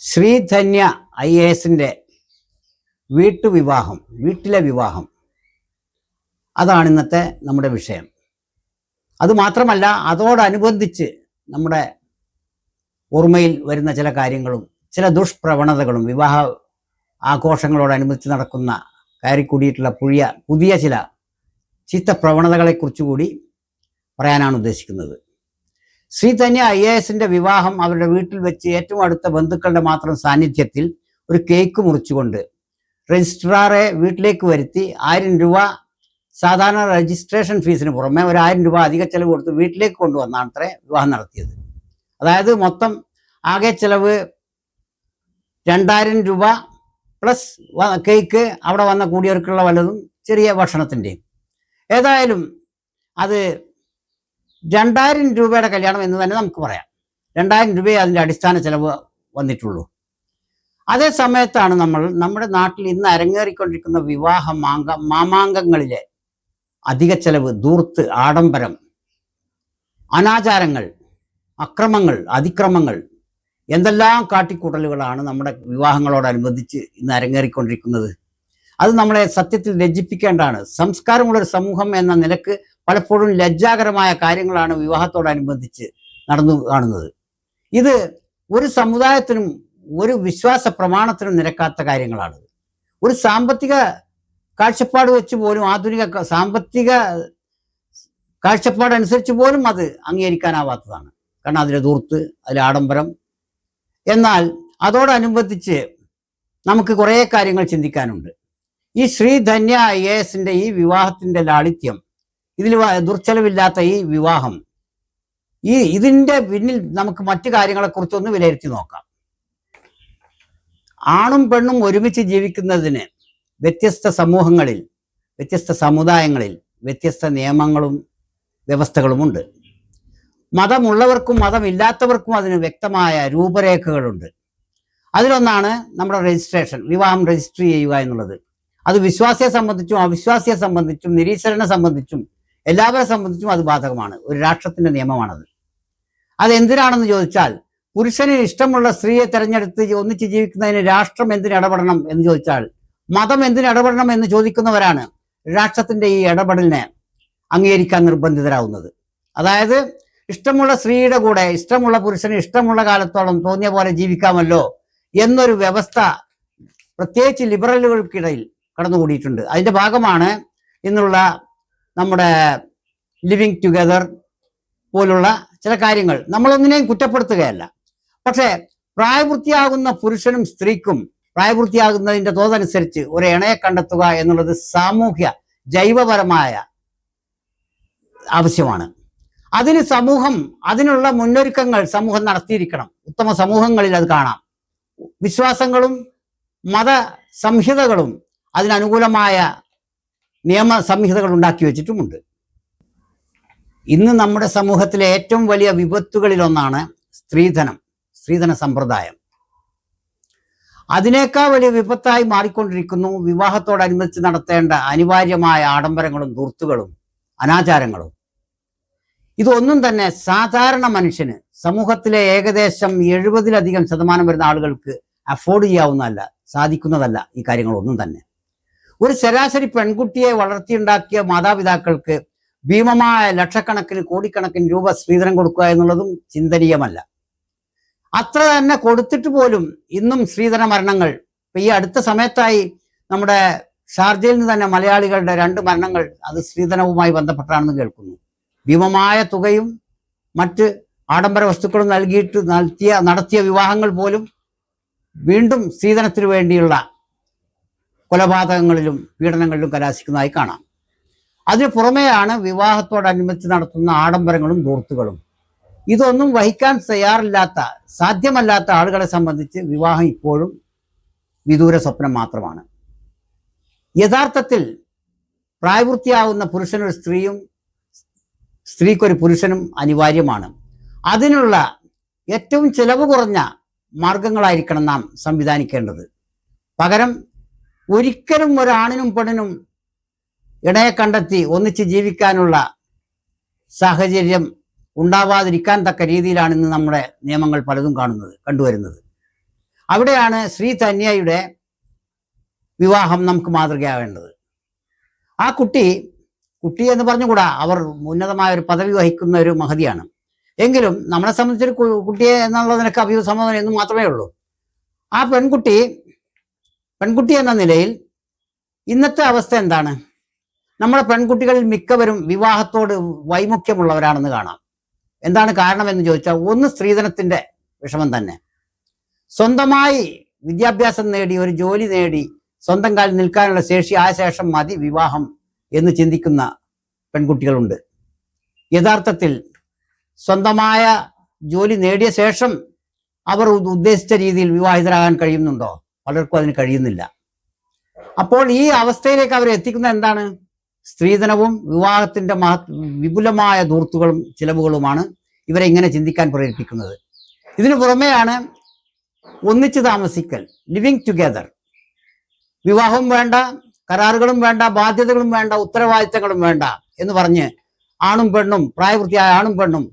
Sreedhanya I A എസിന്റെ വീട്ടുവിവാഹം വീട്ടിലെ വിവാഹം. അതാണ് ഇന്നത്തെ നമ്മുടെ വിഷയം. അതുമാത്രമല്ല അതോടനുബന്ധിച്ച് നമ്മുടെ ഓർമ്മയിൽ വരുന്ന ചില കാര്യങ്ങളും ചില ദുഷ്പ്രവണതകളും വിവാഹ ആഘോഷങ്ങളോടനുബന്ധിച്ച് നടക്കുന്ന കയറിക്കൂടിയിട്ടുള്ള പുതിയ പുതിയ ചില ചീത്ത പ്രവണതകളെക്കുറിച്ച് കൂടി പറയാനാണ് ഉദ്ദേശിക്കുന്നത്. ശ്രീധന്യ ഐ എ എസിന്റെ വിവാഹം അവരുടെ വീട്ടിൽ വെച്ച് ഏറ്റവും അടുത്ത ബന്ധുക്കളുടെ മാത്രം സാന്നിധ്യത്തിൽ ഒരു കേക്ക് മുറിച്ചുകൊണ്ട് രജിസ്ട്രാറെ വീട്ടിലേക്ക് വരുത്തി ആയിരം രൂപ സാധാരണ രജിസ്ട്രേഷൻ ഫീസിന് പുറമെ ഒരു ആയിരം രൂപ അധിക ചെലവ് കൊടുത്ത് വീട്ടിലേക്ക് കൊണ്ടുവന്നാണ് അത്രേ വിവാഹം നടത്തിയത്. അതായത് മൊത്തം ആകെ ചെലവ് രണ്ടായിരം രൂപ പ്ലസ് കേക്ക് അവിടെ വന്ന കൂടിയവർക്കുള്ള വല്ലതും ചെറിയ ഭക്ഷണത്തിന്റെയും ഏതായാലും അത് രണ്ടായിരം രൂപയുടെ കല്യാണം എന്ന് തന്നെ നമുക്ക് പറയാം. രണ്ടായിരം രൂപയെ അതിന്റെ അടിസ്ഥാന ചെലവ് വന്നിട്ടുള്ളൂ. അതേ സമയത്താണ് നമ്മൾ നമ്മുടെ നാട്ടിൽ ഇന്ന് അരങ്ങേറിക്കൊണ്ടിരിക്കുന്ന വിവാഹ മാങ്ക മാമാങ്കങ്ങളിലെ അധിക ചെലവ് ദൂർത്ത് ആഡംബരം അനാചാരങ്ങൾ അക്രമങ്ങൾ അതിക്രമങ്ങൾ എന്തെല്ലാം കാട്ടിക്കൂട്ടലുകളാണ് നമ്മുടെ വിവാഹങ്ങളോടനുബന്ധിച്ച് ഇന്ന് അരങ്ങേറിക്കൊണ്ടിരിക്കുന്നത്. അത് നമ്മളെ സത്യത്തിൽ രചിപ്പിക്കേണ്ടതാണ് സംസ്കാരമുള്ളൊരു സമൂഹം എന്ന നിലയ്ക്ക് പലപ്പോഴും ലജ്ജാകരമായ കാര്യങ്ങളാണ് വിവാഹത്തോടനുബന്ധിച്ച് നടന്നു കാണുന്നത്. ഇത് ഒരു സമുദായത്തിനും ഒരു വിശ്വാസ പ്രമാണത്തിനും നിരക്കാത്ത കാര്യങ്ങളാണ്. ഒരു സാമ്പത്തിക കാഴ്ചപ്പാട് വെച്ച് പോലും ആധുനിക സാമ്പത്തിക കാഴ്ചപ്പാടനുസരിച്ച് പോലും അത് അംഗീകരിക്കാനാവാത്തതാണ്. കാരണം അതിലെ ദൂർത്ത് അതിലെ ആഡംബരം. എന്നാൽ അതോടനുബന്ധിച്ച് നമുക്ക് കുറേ കാര്യങ്ങൾ ചിന്തിക്കാനുണ്ട്. ഈ ശ്രീധന്യ ഐ എ എസിന്റെ ഈ വിവാഹത്തിന്റെ ലാളിത്യം ഇതിൽ ദുർച്ചലവില്ലാത്ത ഈ വിവാഹം. ഈ ഇതിന്റെ പിന്നിൽ നമുക്ക് മറ്റു കാര്യങ്ങളെ കാര്യങ്ങളെക്കുറിച്ചൊന്ന് വിലയിരുത്തി നോക്കാം. ആണും പെണ്ണും ഒരുമിച്ച് ജീവിക്കുന്നതിന് വ്യത്യസ്ത സമൂഹങ്ങളിൽ വ്യത്യസ്ത സമുദായങ്ങളിൽ വ്യത്യസ്ത നിയമങ്ങളും വ്യവസ്ഥകളുമുണ്ട് മതമുള്ളവർക്കും മതമില്ലാത്തവർക്കും അതിന് വ്യക്തമായ രൂപരേഖകളുണ്ട്. അതിലൊന്നാണ് നമ്മുടെ രജിസ്ട്രേഷൻ വിവാഹം രജിസ്റ്റർ ചെയ്യുക എന്നുള്ളത്. അത് വിശ്വാസിയെ സംബന്ധിച്ചും അവിശ്വാസിയെ സംബന്ധിച്ചും നിരീശ്വരനെ സംബന്ധിച്ചും എല്ലാവരെ സംബന്ധിച്ചും അത് ബാധകമാണ്. ഒരു രാഷ്ട്രത്തിന്റെ നിയമമാണത്. അത് എന്തിനാണെന്ന് ചോദിച്ചാൽ പുരുഷന് ഇഷ്ടമുള്ള സ്ത്രീയെ തെരഞ്ഞെടുത്ത് ഒന്നിച്ച് ജീവിക്കുന്നതിന് രാഷ്ട്രം എന്തിന് ഇടപെടണം എന്ന് ചോദിച്ചാൽ മതം എന്തിന് ഇടപെടണം എന്ന് ചോദിക്കുന്നവരാണ് രാഷ്ട്രത്തിന്റെ ഈ ഇടപെടലിനെ അംഗീകരിക്കാൻ നിർബന്ധിതരാകുന്നത് അതായത് ഇഷ്ടമുള്ള സ്ത്രീയുടെ കൂടെ ഇഷ്ടമുള്ള പുരുഷന് ഇഷ്ടമുള്ള കാലത്തോളം തോന്നിയ പോലെ ജീവിക്കാമല്ലോ എന്നൊരു വ്യവസ്ഥ പ്രത്യേകിച്ച് ലിബറലുകൾക്കിടയിൽ കടന്നുകൂടിയിട്ടുണ്ട്. അതിന്റെ ഭാഗമാണ് ഇന്നുള്ള നമ്മുടെ ലിവിങ് ടുഗദർ പോലുള്ള ചില കാര്യങ്ങൾ. നമ്മളൊന്നിനെയും കുറ്റപ്പെടുത്തുകയല്ല. പക്ഷേ പ്രായപൂർത്തിയാകുന്ന പുരുഷനും സ്ത്രീക്കും പ്രായപൂർത്തിയാകുന്നതിന്റെ തോതനുസരിച്ച് ഒരു ഇണയെ കണ്ടെത്തുക എന്നുള്ളത് സാമൂഹ്യ ജൈവപരമായ ആവശ്യമാണ്. അതിന് സമൂഹം അതിനുള്ള മുന്നൊരുക്കങ്ങൾ സമൂഹം നടത്തിയിരിക്കണം. ഉത്തമ സമൂഹങ്ങളിൽ അത് കാണാം. വിശ്വാസങ്ങളും മത സംഹിതകളും അതിനനുകൂലമായ നിയമ സംഹിതകൾ ഉണ്ടാക്കി വെച്ചിട്ടുമുണ്ട്. ഇന്ന് നമ്മുടെ സമൂഹത്തിലെ ഏറ്റവും വലിയ വിപത്തുകളിലൊന്നാണ് സ്ത്രീധനം സ്ത്രീധന സമ്പ്രദായം. അതിനേക്കാൾ വലിയ വിപത്തായി മാറിക്കൊണ്ടിരിക്കുന്നു വിവാഹത്തോടനുബന്ധിച്ച് നടത്തേണ്ട അനിവാര്യമായ ആഡംബരങ്ങളും ദൂർത്തുകളും അനാചാരങ്ങളും. ഇതൊന്നും തന്നെ സാധാരണ മനുഷ്യന് സമൂഹത്തിലെ ഏകദേശം എഴുപതിലധികം ശതമാനം വരുന്ന ആളുകൾക്ക് അഫോർഡ് ചെയ്യാവുന്നതല്ല സാധിക്കുന്നതല്ല ഈ കാര്യങ്ങളൊന്നും തന്നെ. ഒരു ശരാശരി പെൺകുട്ടിയെ വളർത്തിയുണ്ടാക്കിയ മാതാപിതാക്കൾക്ക് ഭീമമായ ലക്ഷക്കണക്കിന് കോടിക്കണക്കിന് രൂപ സ്ത്രീധനം കൊടുക്കുക എന്നുള്ളതും ചിന്തനീയമല്ല. അത്ര തന്നെ കൊടുത്തിട്ട് പോലും ഇന്നും സ്ത്രീധന മരണങ്ങൾ ഇപ്പൊ ഈ അടുത്ത സമയത്തായി നമ്മുടെ ഷാർജയിൽ നിന്ന് തന്നെ മലയാളികളുടെ രണ്ട് മരണങ്ങൾ അത് സ്ത്രീധനവുമായി ബന്ധപ്പെട്ടാണെന്ന് കേൾക്കുന്നു. ഭീമമായ തുകയും മറ്റ് ആഡംബര വസ്തുക്കളും നൽകിയിട്ട് നടത്തിയ നടത്തിയ വിവാഹങ്ങൾ പോലും വീണ്ടും സ്ത്രീധനത്തിനു വേണ്ടിയുള്ള കൊലപാതകങ്ങളിലും പീഡനങ്ങളിലും കലാശിക്കുന്നതായി കാണാം. അതിന് പുറമെയാണ് വിവാഹത്തോടനുബന്ധിച്ച് നടത്തുന്ന ആഡംബരങ്ങളും ദൂർത്തുകളും ഇതൊന്നും വഹിക്കാൻ തയ്യാറില്ലാത്ത സാധ്യമല്ലാത്ത ആളുകളെ സംബന്ധിച്ച് വിവാഹം ഇപ്പോഴും വിദൂര സ്വപ്നം മാത്രമാണ്. യഥാർത്ഥത്തിൽ പ്രായപൂർത്തിയാവുന്ന പുരുഷനൊരു സ്ത്രീയും സ്ത്രീക്കൊരു പുരുഷനും അനിവാര്യമാണ്. അതിനുള്ള ഏറ്റവും ചിലവ് കുറഞ്ഞ മാർഗങ്ങളായിരിക്കണം നാം സംവിധാനിക്കേണ്ടത്. പകരം ഒരിക്കലും ഒരാണിനും പെണ്ണിനും ഇണയെ കണ്ടെത്തി ഒന്നിച്ച് ജീവിക്കാനുള്ള സാഹചര്യം ഉണ്ടാവാതിരിക്കാൻ തക്ക രീതിയിലാണ് ഇന്ന് നമ്മുടെ നിയമങ്ങൾ പലതും കാണുന്നത് കണ്ടുവരുന്നത്. അവിടെയാണ് ശ്രീ തന്യയുടെ വിവാഹം നമുക്ക് മാതൃകയാവേണ്ടത്. ആ കുട്ടി കുട്ടി എന്ന് പറഞ്ഞുകൂടാ അവർ ഉന്നതമായ ഒരു പദവി വഹിക്കുന്ന ഒരു മഹതിയാണ്. എങ്കിലും നമ്മളെ സംബന്ധിച്ചൊരു കുട്ടിയെ എന്നുള്ളതിനൊക്കെ അഭിസംബോധന എന്ന് മാത്രമേ ഉള്ളൂ. ആ പെൺകുട്ടി പെൺകുട്ടി എന്ന നിലയിൽ ഇന്നത്തെ അവസ്ഥ എന്താണ്? നമ്മുടെ പെൺകുട്ടികളിൽ മിക്കവരും വിവാഹത്തോട് വൈമുഖ്യമുള്ളവരാണെന്ന് കാണാം. എന്താണ് കാരണമെന്ന് ചോദിച്ചാൽ ഒന്ന് സ്ത്രീധനത്തിന്റെ വിഷമം തന്നെ. സ്വന്തമായി വിദ്യാഭ്യാസം നേടി ഒരു ജോലി നേടി സ്വന്തം കാലിൽ നിൽക്കാനുള്ള ശേഷി ആ ശേഷം മതി വിവാഹം എന്ന് ചിന്തിക്കുന്ന പെൺകുട്ടികളുണ്ട്. യഥാർത്ഥത്തിൽ സ്വന്തമായ ജോലി നേടിയ ശേഷം അവർ ഉദ്ദേശിച്ച രീതിയിൽ വിവാഹിതരാകാൻ കഴിയുന്നുണ്ടോ? പലർക്കും അതിന് കഴിയുന്നില്ല. അപ്പോൾ ഈ അവസ്ഥയിലേക്ക് അവർ എത്തിക്കുന്ന എന്താണ്? സ്ത്രീധനവും വിവാഹത്തിന്റെ മഹ വിപുലമായ ദൂർത്തുകളും ചിലവുകളുമാണ് ഇവരെ ഇങ്ങനെ ചിന്തിക്കാൻ പ്രേരിപ്പിക്കുന്നത്. ഇതിനു പുറമെയാണ് ഒന്നിച്ചു താമസിക്കൽ ലിവിങ് ടുഗെദർ. വിവാഹവും വേണ്ട കരാറുകളും വേണ്ട ബാധ്യതകളും വേണ്ട ഉത്തരവാദിത്തങ്ങളും വേണ്ട എന്ന് പറഞ്ഞ് ആണും പെണ്ണും പ്രായപൂർത്തിയായ ആണും പെണ്ണും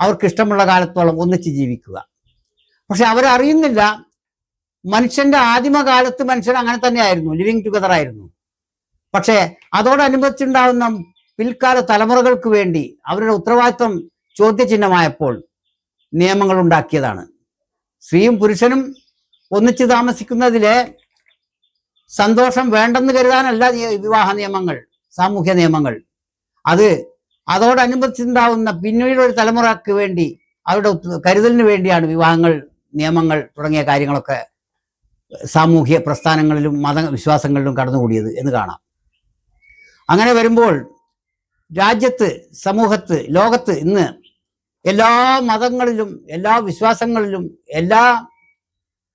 അവർക്ക് ഇഷ്ടമുള്ള കാലത്തോളം ഒന്നിച്ച് ജീവിക്കുക. പക്ഷെ അവരറിയുന്നില്ല മനുഷ്യന്റെ ആദിമകാലത്ത് മനുഷ്യൻ അങ്ങനെ തന്നെയായിരുന്നു ലിവിങ് ടുഗദർ ആയിരുന്നു. പക്ഷേ അതോടനുബന്ധിച്ചുണ്ടാകുന്ന പിൽക്കാല തലമുറകൾക്ക് വേണ്ടി അവരുടെ ഉത്തരവാദിത്വം ചോദ്യചിഹ്നമായപ്പോൾ നിയമങ്ങൾ ഉണ്ടാക്കിയതാണ്. സ്ത്രീയും പുരുഷനും ഒന്നിച്ച് താമസിക്കുന്നതിലെ സന്തോഷം വേണ്ടെന്ന് കരുതാനല്ല വിവാഹ നിയമങ്ങൾ സാമൂഹ്യ നിയമങ്ങൾ. അത് അതോടനുബന്ധിച്ചുണ്ടാവുന്ന പിന്നീട് ഒരു തലമുറയ്ക്ക് വേണ്ടി അവരുടെ കരുതലിന് വേണ്ടിയാണ് വിവാഹങ്ങൾ നിയമങ്ങൾ തുടങ്ങിയ കാര്യങ്ങളൊക്കെ സാമൂഹ്യ പ്രസ്ഥാനങ്ങളിലും മത വിശ്വാസങ്ങളിലും കടന്നുകൂടിയത് എന്ന് കാണാം. അങ്ങനെ വരുമ്പോൾ രാജ്യത്ത് സമൂഹത്ത് ലോകത്ത് ഇന്ന് എല്ലാ മതങ്ങളിലും എല്ലാ വിശ്വാസങ്ങളിലും എല്ലാ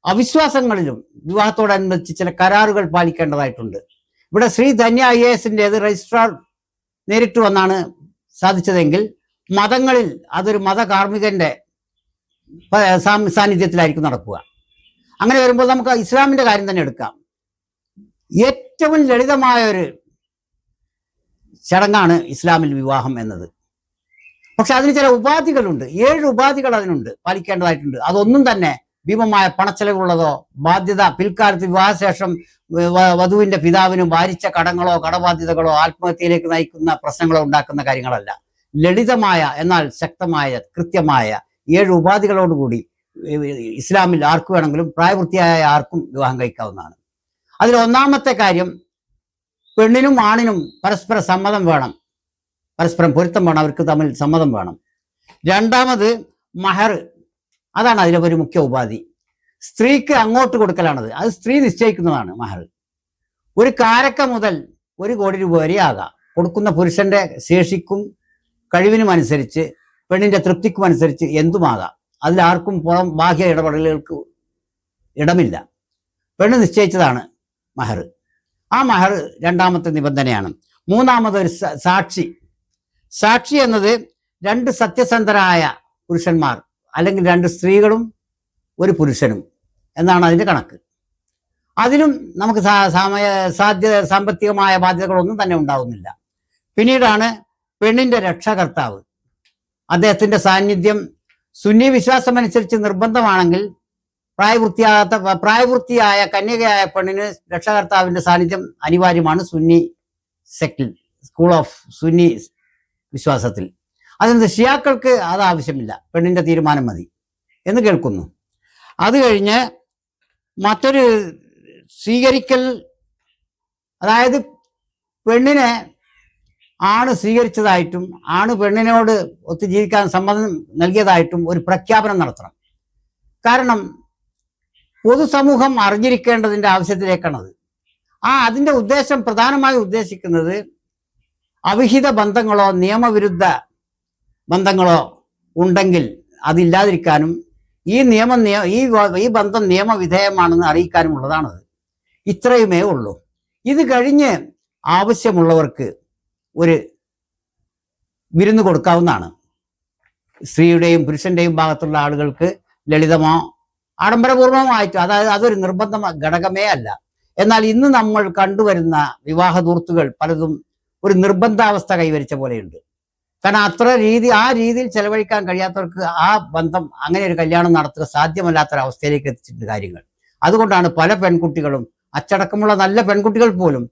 അവിശ്വാസങ്ങളിലും വിവാഹത്തോടനുബന്ധിച്ച് ചില കരാറുകൾ പാലിക്കേണ്ടതായിട്ടുണ്ട്. ഇവിടെ ശ്രീ ധന്യ ഐ എ എസിന്റെ രജിസ്ട്രാർ നേരിട്ട് വന്നാണ് സാധിച്ചതെങ്കിൽ മതങ്ങളിൽ അതൊരു മതകാർമ്മികന്റെ സാന്നിധ്യത്തിലായിരിക്കും നടക്കുക. അങ്ങനെ വരുമ്പോൾ നമുക്ക് ഇസ്ലാമിന്റെ കാര്യം തന്നെ എടുക്കാം. ഏറ്റവും ലളിതമായ ഒരു ചടങ്ങാണ് ഇസ്ലാമിൽ വിവാഹം എന്നത്. പക്ഷെ അതിന് ചില ഉപാധികളുണ്ട്. ഏഴ് ഉപാധികൾ അതിനുണ്ട് പാലിക്കേണ്ടതായിട്ടുണ്ട്. അതൊന്നും തന്നെ ഭീമമായ പണച്ചെലവുള്ളതോ ബാധ്യത പിൽക്കാലത്ത് വിവാഹശേഷം വധുവിന്റെ പിതാവിനും വാരിച്ച കടങ്ങളോ കടബാധ്യതകളോ ആത്മഹത്യയിലേക്ക് നയിക്കുന്ന പ്രശ്നങ്ങളോ ഉണ്ടാക്കുന്ന കാര്യങ്ങളല്ല. ലളിതമായ എന്നാൽ ശക്തമായ കൃത്യമായ ഏഴ് ഉപാധികളോടുകൂടി ഇസ്ലാമിൽ ആർക്ക് വേണമെങ്കിലും പ്രായപൂർത്തിയായ ആർക്കും വിവാഹം കഴിക്കാവുന്നതാണ്. അതിൽ ഒന്നാമത്തെ കാര്യം പെണ്ണിനും ആണിനും പരസ്പര സമ്മതം വേണം. പരസ്പരം പൊരുത്തം വേണം അവർക്ക് തമ്മിൽ സമ്മതം വേണം. രണ്ടാമത് മഹർ അതാണ് അതിലെ ഒരു മുഖ്യ ഉപാധി. സ്ത്രീക്ക് അങ്ങോട്ട് കൊടുക്കലാണത്. അത് സ്ത്രീ നിശ്ചയിക്കുന്നതാണ് മഹർ. ഒരു കാരക്ക മുതൽ ഒരു കോടി രൂപ വരെ ആകാം. കൊടുക്കുന്ന പുരുഷന്റെ ശേഷിക്കും കഴിവിനും അനുസരിച്ച് പെണ്ണിന്റെ തൃപ്തിക്കും അനുസരിച്ച് എന്തുമാകാം? അതിലാർക്കും പുറം ബാഹ്യ ഇടപെടലുകൾക്ക് ഇടമില്ല. പെണ്ണ് നിശ്ചയിച്ചതാണ് മഹർ. ആ മഹർ രണ്ടാമത്തെ നിബന്ധനയാണ്. മൂന്നാമത് ഒരു സാക്ഷി. സാക്ഷി എന്നത് രണ്ട് സത്യസന്ധരായ പുരുഷന്മാർ അല്ലെങ്കിൽ രണ്ട് സ്ത്രീകളും ഒരു പുരുഷനും എന്നാണ് അതിന്റെ കണക്ക്. അതിലും നമുക്ക് സമയ സാധ്യ സാമ്പത്തികമായ ബാധ്യതകളൊന്നും തന്നെ ഉണ്ടാവുന്നില്ല. പിന്നീടാണ് പെണ്ണിന്റെ രക്ഷകർത്താവ്. അദ്ദേഹത്തിന്റെ സാന്നിധ്യം സുന്നി വിശ്വാസമനുസരിച്ച് നിർബന്ധമാണെങ്കിൽ പ്രായപൂർത്തിയാകാത്ത പ്രായപൂർത്തിയായ കന്യകയായ പെണ്ണിന് രക്ഷകർത്താവിന്റെ സാന്നിധ്യം അനിവാര്യമാണ് സുന്നി സെക്കിൽ സ്കൂൾ ഓഫ് സുന്നി വിശ്വാസത്തിൽ. അതെന്ത്? ഷിയാക്കൾക്ക് അത് ആവശ്യമില്ല. പെണ്ണിന്റെ തീരുമാനം മതി എന്ന് കേൾക്കുന്നു. അത് കഴിഞ്ഞ് മറ്റൊരു സ്വീകരിക്കൽ അതായത് പെണ്ണിനെ ആണ് സ്വീകരിച്ചതായിട്ടും ആണ് പെണ്ണിനോട് ഒത്തു ജീവിക്കാൻ സമ്മതം നൽകിയതായിട്ടും ഒരു പ്രഖ്യാപനം നടത്തണം. കാരണം പൊതുസമൂഹം അറിഞ്ഞിരിക്കേണ്ടതിന്റെ ആവശ്യത്തിലേക്കാണത്. ആ അതിന്റെ ഉദ്ദേശം പ്രധാനമായി ഉദ്ദേശിക്കുന്നത് അവിഹിത ബന്ധങ്ങളോ നിയമവിരുദ്ധ ബന്ധങ്ങളോ ഉണ്ടെങ്കിൽ അതില്ലാതിരിക്കാനും ഈ നിയമം ഈ ഈ ബന്ധം നിയമവിധേയമാണെന്ന് അറിയിക്കാനുമുള്ളതാണത്. ഇത്രയുമേ ഉള്ളൂ. ഇത് കഴിഞ്ഞ് ആവശ്യമുള്ളവർക്ക് ഒരു വിരുന്ന് കൊടുക്കാവുന്നതാണ്. സ്ത്രീയുടെയും പുരുഷന്റെയും ഭാഗത്തുള്ള ആളുകൾക്ക് ലളിതമോ ആഡംബരപൂർവമായിട്ട് അതായത് അതൊരു നിർബന്ധ ഘടകമേ അല്ല. എന്നാൽ ഇന്ന് നമ്മൾ കണ്ടുവരുന്ന വിവാഹ ദൂർത്തുകൾ പലതും ഒരു നിർബന്ധാവസ്ഥ കൈവരിച്ച പോലെയുണ്ട്. കാരണം അത്ര രീതി ആ രീതിയിൽ ചെലവഴിക്കാൻ കഴിയാത്തവർക്ക് ആ ബന്ധം അങ്ങനെ ഒരു കല്യാണം നടത്തുക സാധ്യമല്ലാത്തൊരവസ്ഥയിലേക്ക് എത്തിച്ചിട്ടുണ്ട് കാര്യങ്ങൾ. അതുകൊണ്ടാണ് പല പെൺകുട്ടികളും അച്ചടക്കമുള്ള നല്ല പെൺകുട്ടികൾ പോലും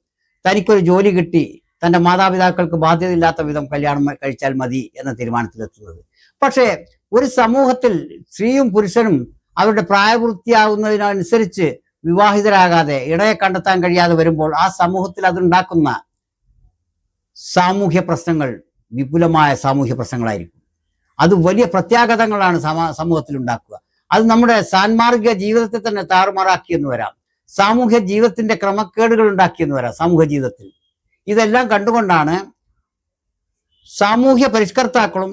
തനിക്കൊരു ജോലി കിട്ടി തന്റെ മാതാപിതാക്കൾക്ക് ബാധ്യതയില്ലാത്ത വിധം കല്യാണം കഴിച്ചാൽ മതി എന്ന തീരുമാനത്തിലെത്തുന്നത്. പക്ഷേ ഒരു സമൂഹത്തിൽ സ്ത്രീയും പുരുഷനും അവരുടെ പ്രായപൂർത്തിയാകുന്നതിനനുസരിച്ച് വിവാഹിതരാകാതെ ഇടയെ കണ്ടെത്താൻ കഴിയാതെ വരുമ്പോൾ ആ സമൂഹത്തിൽ അതുണ്ടാക്കുന്ന സാമൂഹ്യ പ്രശ്നങ്ങൾ വിപുലമായ സാമൂഹ്യ പ്രശ്നങ്ങളായിരിക്കും. അത് വലിയ പ്രത്യാഘാതങ്ങളാണ് സമ സമൂഹത്തിൽ ഉണ്ടാക്കുക. അത് നമ്മുടെ സാൻമാർഗിക ജീവിതത്തെ തന്നെ താറുമാറാക്കിയെന്ന് വരാം. സാമൂഹ്യ ജീവിതത്തിന്റെ ക്രമക്കേടുകൾ ഉണ്ടാക്കിയെന്ന് വരാം. സാമൂഹ്യ ജീവിതത്തിൽ. ഇതെല്ലാം കണ്ടുകൊണ്ടാണ് സാമൂഹ്യ പരിഷ്കർത്താക്കളും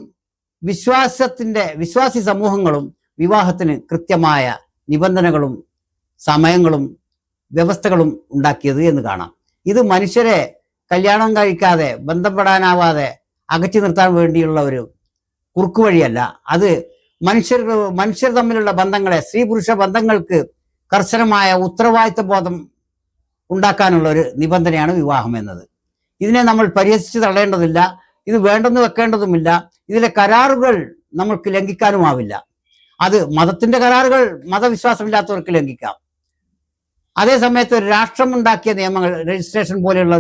വിശ്വാസത്തിന്റെ വിശ്വാസി സമൂഹങ്ങളും വിവാഹത്തിന് കൃത്യമായ നിബന്ധനകളും സമയങ്ങളും വ്യവസ്ഥകളും ഉണ്ടാക്കിയത് എന്ന് കാണാം. ഇത് മനുഷ്യരെ കല്യാണം കഴിക്കാതെ ബന്ധപ്പെടാനാവാതെ അകറ്റി നിർത്താൻ വേണ്ടിയുള്ള ഒരു കുറുക്കുവഴിയല്ല അത് മനുഷ്യർ മനുഷ്യർ തമ്മിലുള്ള ബന്ധങ്ങളെ സ്ത്രീ പുരുഷ ബന്ധങ്ങൾക്ക് കർശനമായ ഉത്തരവാദിത്വ ബോധം ഉണ്ടാക്കാനുള്ള ഒരു നിബന്ധനയാണ് വിവാഹം എന്നത്. ഇതിനെ നമ്മൾ പരിഹസിച്ച് തള്ളേണ്ടതില്ല ഇത് വേണ്ടെന്ന് വെക്കേണ്ടതുമില്ല. ഇതിലെ കരാറുകൾ നമ്മൾക്ക് ലംഘിക്കാനുമാവില്ല. അത് മതത്തിന്റെ കരാറുകൾ മതവിശ്വാസമില്ലാത്തവർക്ക് ലംഘിക്കാം. അതേ സമയത്ത് ഒരു രാഷ്ട്രം ഉണ്ടാക്കിയ നിയമങ്ങൾ രജിസ്ട്രേഷൻ പോലെയുള്ള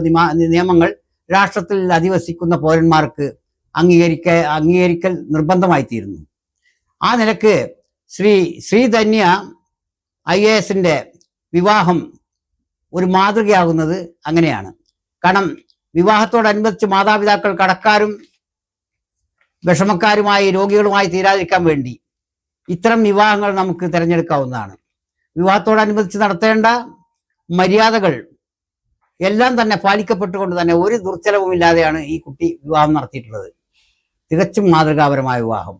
നിയമങ്ങൾ രാഷ്ട്രത്തിൽ അധിവസിക്കുന്ന പൗരന്മാർക്ക് അംഗീകരിക്ക അംഗീകരിക്കൽ നിർബന്ധമായി തീരുന്നു ആ നിലയ്ക്ക് ശ്രീ ശ്രീധന്യ ഐ എ എസിന്റെ വിവാഹം ഒരു മാതൃകയാകുന്നത് അങ്ങനെയാണ്. കാരണം വിവാഹത്തോടനുബന്ധിച്ച് മാതാപിതാക്കൾ കടക്കാരും വിഷമക്കാരുമായി രോഗികളുമായി തീരാതിരിക്കാൻ വേണ്ടി ഇത്തരം വിവാഹങ്ങൾ നമുക്ക് തിരഞ്ഞെടുക്കാവുന്നതാണ്. വിവാഹത്തോടനുബന്ധിച്ച് നടത്തേണ്ട മര്യാദകൾ എല്ലാം തന്നെ പാലിക്കപ്പെട്ടുകൊണ്ട് തന്നെ ഒരു ദുർച്ചലവുമില്ലാതെയാണ് ഈ കുട്ടി വിവാഹം നടത്തിയിട്ടുള്ളത്. തികച്ചും മാതൃകാപരമായ വിവാഹം.